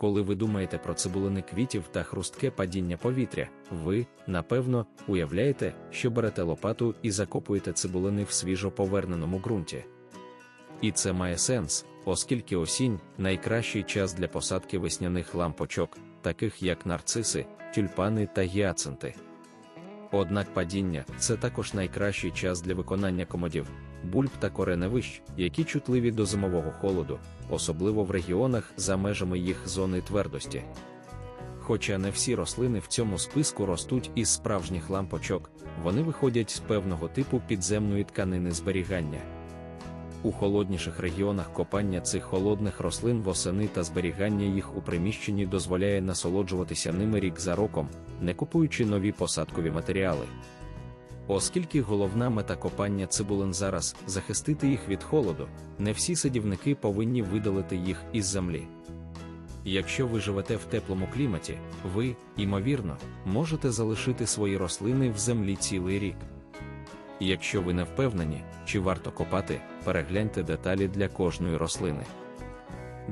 Коли ви думаєте про цибулини квітів та хрустке падіння повітря, ви, напевно, уявляєте, що берете лопату і закопуєте цибулини в свіжо поверненому ґрунті. І це має сенс, оскільки осінь найкращий час для посадки весняних лампочок, таких як нарциси, тюльпани та гіацинти. Однак падіння це також найкращий час для виконання комодів, бульб та кореневищ, які чутливі до зимового холоду, особливо в регіонах за межами їх зони твердості. Хоча не всі рослини в цьому списку ростуть із справжніх лампочок, вони виходять з певного типу підземної тканини зберігання. У холодніших регіонах копання цих холодних рослин восени та зберігання їх у приміщенні дозволяє насолоджуватися ними рік за роком, не купуючи нові посадкові матеріали. Оскільки головна мета копання цибулин зараз захистити їх від холоду, не всі садівники повинні видалити їх із землі. Якщо ви живете в теплому кліматі, ви, ймовірно, можете залишити свої рослини в землі цілий рік. Якщо ви не впевнені, чи варто копати, перегляньте деталі для кожної рослини.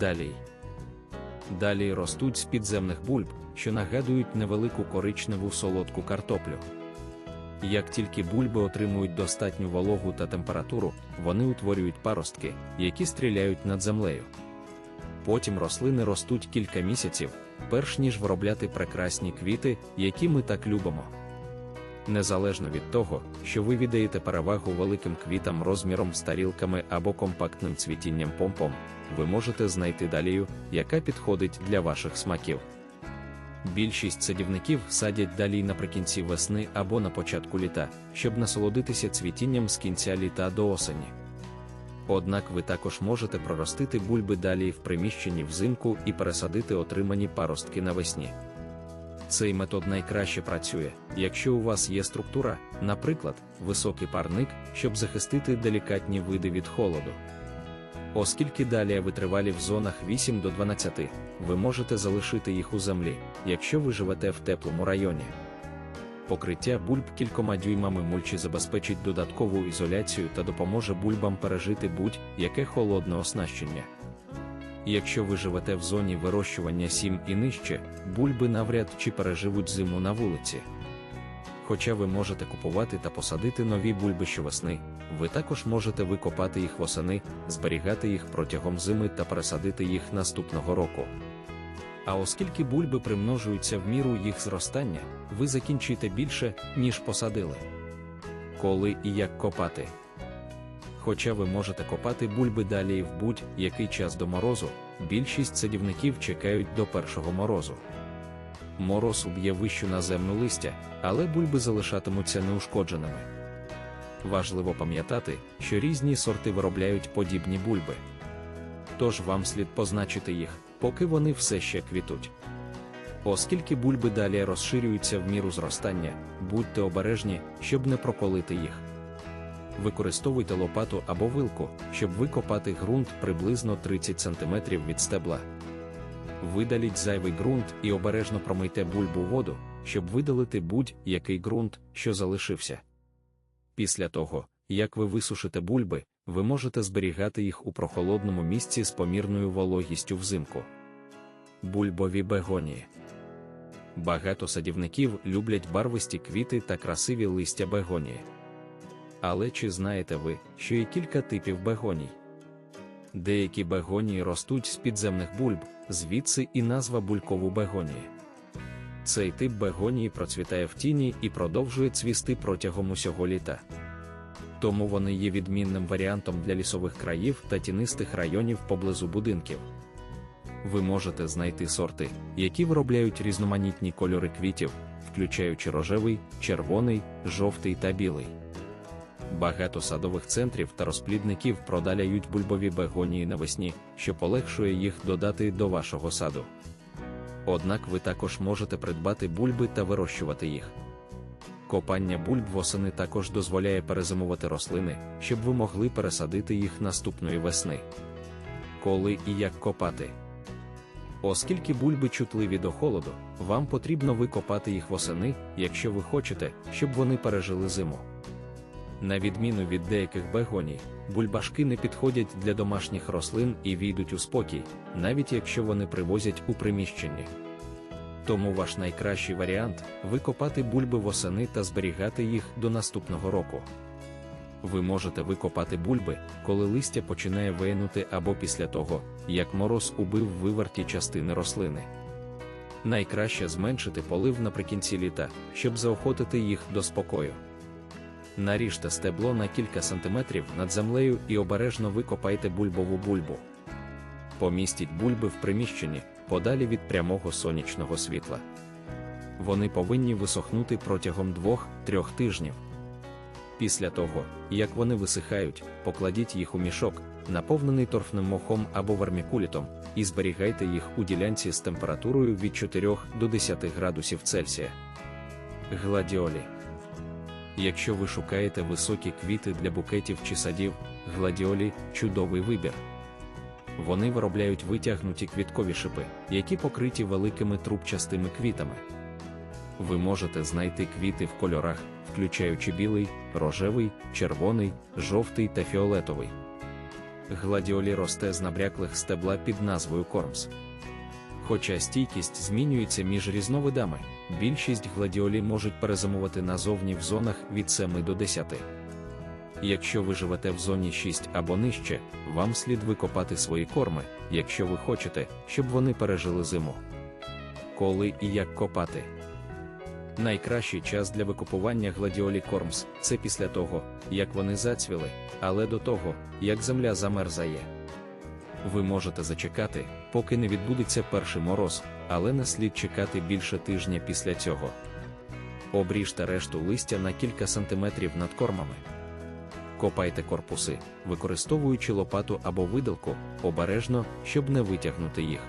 Далі. Далі ростуть з підземних бульб, що нагадують невелику коричневу солодку картоплю. Як тільки бульби отримують достатню вологу та температуру, вони утворюють паростки, які стріляють над землею. Потім рослини ростуть кілька місяців, перш ніж виробляти прекрасні квіти, які ми так любимо. Незалежно від того, що ви віддаєте перевагу великим квітам розміром з тарілками або компактним цвітінням помпом, ви можете знайти далію, яка підходить для ваших смаків. Більшість садівників садять далі наприкінці весни або на початку літа, щоб насолодитися цвітінням з кінця літа до осені. Однак ви також можете проростити бульби далі в приміщенні взимку і пересадити отримані паростки навесні. Цей метод найкраще працює, якщо у вас є структура, наприклад, високий парник, щоб захистити делікатні види від холоду. Оскільки далі витривалі в зонах 8 до 12, ви можете залишити їх у землі, якщо ви живете в теплому районі. Покриття бульб кількома дюймами мульчі забезпечить додаткову ізоляцію та допоможе бульбам пережити будь-яке холодне оснащення. Якщо ви живете в зоні вирощування 7 і нижче, бульби навряд чи переживуть зиму на вулиці. Хоча ви можете купувати та посадити нові бульби щовесни, ви також можете викопати їх восени, зберігати їх протягом зими та пересадити їх наступного року. А оскільки бульби примножуються в міру їх зростання, ви закінчите більше, ніж посадили. Коли і як копати. Хоча ви можете копати бульби далі в будь-який час до морозу, більшість садівників чекають до першого морозу. Мороз уб'є вищу наземну листя, але бульби залишатимуться неушкодженими. Важливо пам'ятати, що різні сорти виробляють подібні бульби. Тож вам слід позначити їх, поки вони все ще квітуть. Оскільки бульби далі розширюються в міру зростання, будьте обережні, щоб не проколити їх. Використовуйте лопату або вилку, щоб викопати ґрунт приблизно 30 см від стебла. Видаліть зайвий ґрунт і обережно промийте бульбу воду, щоб видалити будь-який ґрунт, що залишився. Після того, як ви висушите бульби, ви можете зберігати їх у прохолодному місці з помірною вологістю взимку. Бульбові бегонії. Багато садівників люблять барвисті квіти та красиві листя бегонії. Але чи знаєте ви, що є кілька типів бегоній? Деякі бегонії ростуть з підземних бульб, звідси і назва булькову бегонії. Цей тип бегонії процвітає в тіні і продовжує цвісти протягом усього літа. Тому вони є відмінним варіантом для лісових країв та тінистих районів поблизу будинків. Ви можете знайти сорти, які виробляють різноманітні кольори квітів, включаючи рожевий, червоний, жовтий та білий. Багато садових центрів та розплідників продаляють бульбові бегонії навесні, що полегшує їх додати до вашого саду. Однак ви також можете придбати бульби та вирощувати їх. Копання бульб восени також дозволяє перезимувати рослини, щоб ви могли пересадити їх наступної весни. Коли і як копати. Оскільки бульби чутливі до холоду, вам потрібно викопати їх восени, якщо ви хочете, щоб вони пережили зиму. На відміну від деяких бегоній, бульбашки не підходять для домашніх рослин і війдуть у спокій, навіть якщо вони привозять у приміщенні. Тому ваш найкращий варіант викопати бульби восени та зберігати їх до наступного року. Ви можете викопати бульби, коли листя починає виянути або після того, як мороз убив виверті частини рослини. Найкраще зменшити полив наприкінці літа, щоб заохотити їх до спокою. Наріжте стебло на кілька сантиметрів над землею і обережно викопайте бульбову бульбу. Помістіть бульби в приміщенні, подалі від прямого сонячного світла. Вони повинні висохнути протягом 2-3 тижнів. Після того, як вони висихають, покладіть їх у мішок, наповнений торфним мохом або вермікулітом, і зберігайте їх у ділянці з температурою від 4 до 10 градусів Цельсія. Гладіолі. Якщо ви шукаєте високі квіти для букетів чи садів, гладіолі чудовий вибір. Вони виробляють витягнуті квіткові шипи, які покриті великими трубчастими квітами. Ви можете знайти квіти в кольорах, включаючи білий, рожевий, червоний, жовтий та фіолетовий. Гладіолі росте з набряклих стебла під назвою кормс. Хоча стійкість змінюється між різновидами, більшість гладіолі можуть перезимувати назовні в зонах від 7 до 10. Якщо ви живете в зоні 6 або нижче, вам слід викопати свої корми, якщо ви хочете, щоб вони пережили зиму. Коли і як копати. Найкращий час для викопування гладіолі кормс це після того, як вони зацвіли, але до того, як земля замерзає. Ви можете зачекати, поки не відбудеться перший мороз, але не слід чекати більше тижня після цього. Обріжте решту листя на кілька сантиметрів над кормами. Копайте корпуси, використовуючи лопату або видалку, обережно, щоб не витягнути їх.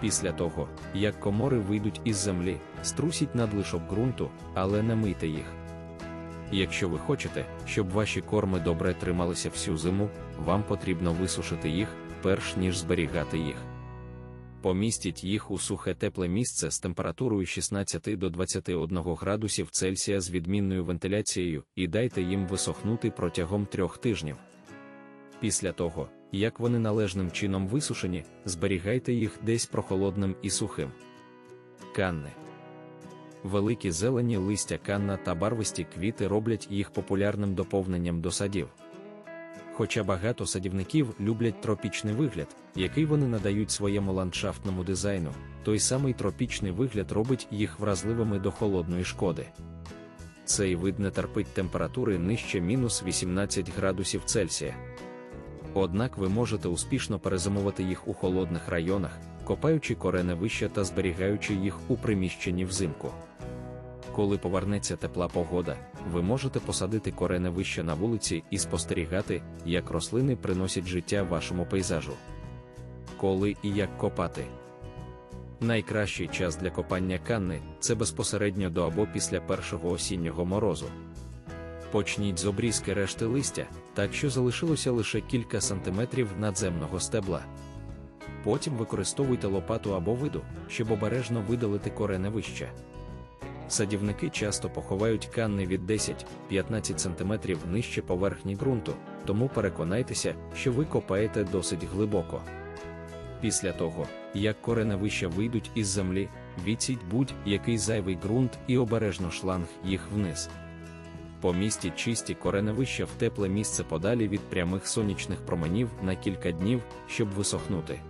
Після того, як комори вийдуть із землі, струсіть надлишок ґрунту, але не мийте їх. Якщо ви хочете, щоб ваші корми добре трималися всю зиму, вам потрібно висушити їх, перш ніж зберігати їх. Помістіть їх у сухе тепле місце з температурою 16 до 21 градусів Цельсія з відмінною вентиляцією і дайте їм висохнути протягом трьох тижнів. Після того, як вони належним чином висушені, зберігайте їх десь прохолодним і сухим. Канни. Великі зелені листя канна та барвисті квіти роблять їх популярним доповненням до садів. Хоча багато садівників люблять тропічний вигляд, який вони надають своєму ландшафтному дизайну, той самий тропічний вигляд робить їх вразливими до холодної шкоди. Цей вид не терпить температури нижче мінус 18 градусів Цельсія. Однак ви можете успішно перезимувати їх у холодних районах, копаючи корени вище та зберігаючи їх у приміщенні взимку. Коли повернеться тепла погода, ви можете посадити корени вище на вулиці і спостерігати, як рослини приносять життя вашому пейзажу. Коли і як копати. Найкращий час для копання канни це безпосередньо до або після першого осіннього морозу. Почніть з обрізки решти листя, так що залишилося лише кілька сантиметрів надземного стебла. Потім використовуйте лопату або виду, щоб обережно видалити корене вище. Садівники часто поховають канни від 10-15 см нижче поверхні ґрунту, тому переконайтеся, що ви копаєте досить глибоко. Після того, як кореневища вийдуть із землі, відсіть будь-який зайвий ґрунт і обережно шланг їх вниз. Помістіть чисті кореневища в тепле місце подалі від прямих сонячних променів на кілька днів, щоб висохнути.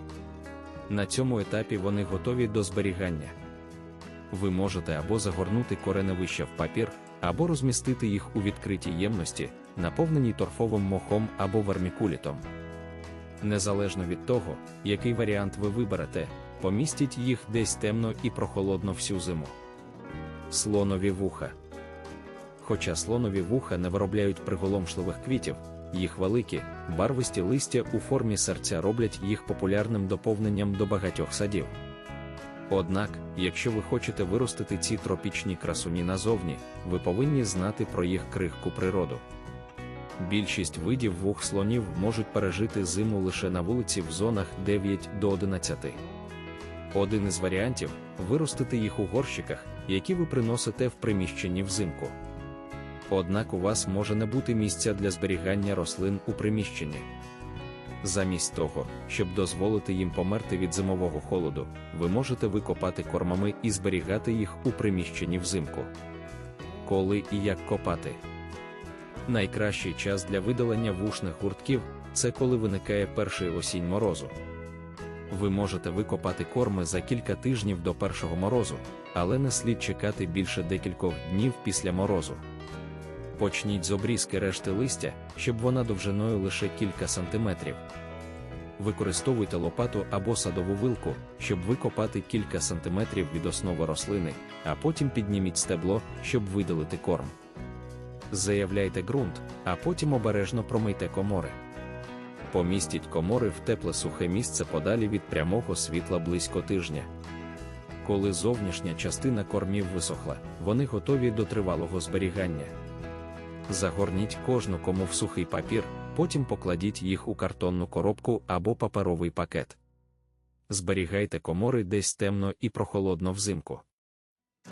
На цьому етапі вони готові до зберігання. Ви можете або загорнути кореневища в папір, або розмістити їх у відкритій ємності, наповненій торфовим мохом або вермікулітом. Незалежно від того, який варіант ви виберете, помістіть їх десь темно і прохолодно всю зиму. Слонові вуха. Хоча слонові вуха не виробляють приголомшливих квітів, їх великі, барвисті листя у формі серця роблять їх популярним доповненням до багатьох садів. Однак, якщо ви хочете виростити ці тропічні красуні назовні, ви повинні знати про їх крихку природу. Більшість видів вух слонів можуть пережити зиму лише на вулиці в зонах 9 до 11. Один із варіантів виростити їх у горщиках, які ви приносите в приміщенні взимку. Однак у вас може не бути місця для зберігання рослин у приміщенні. Замість того, щоб дозволити їм померти від зимового холоду, ви можете викопати кормами і зберігати їх у приміщенні взимку. Коли і як копати? Найкращий час для видалення вушних гуртків це коли виникає перший осінь морозу. Ви можете викопати корми за кілька тижнів до першого морозу, але не слід чекати більше декількох днів після морозу. Почніть з обрізки решти листя, щоб вона довжиною лише кілька сантиметрів. Використовуйте лопату або садову вилку, щоб викопати кілька сантиметрів від основи рослини, а потім підніміть стебло, щоб видалити корм. Заявляйте ґрунт, а потім обережно промийте комори. Помістіть комори в тепле сухе місце подалі від прямого світла близько тижня. Коли зовнішня частина кормів висохла, вони готові до тривалого зберігання. Загорніть кожну кому в сухий папір, потім покладіть їх у картонну коробку або паперовий пакет. Зберігайте комори десь темно і прохолодно взимку.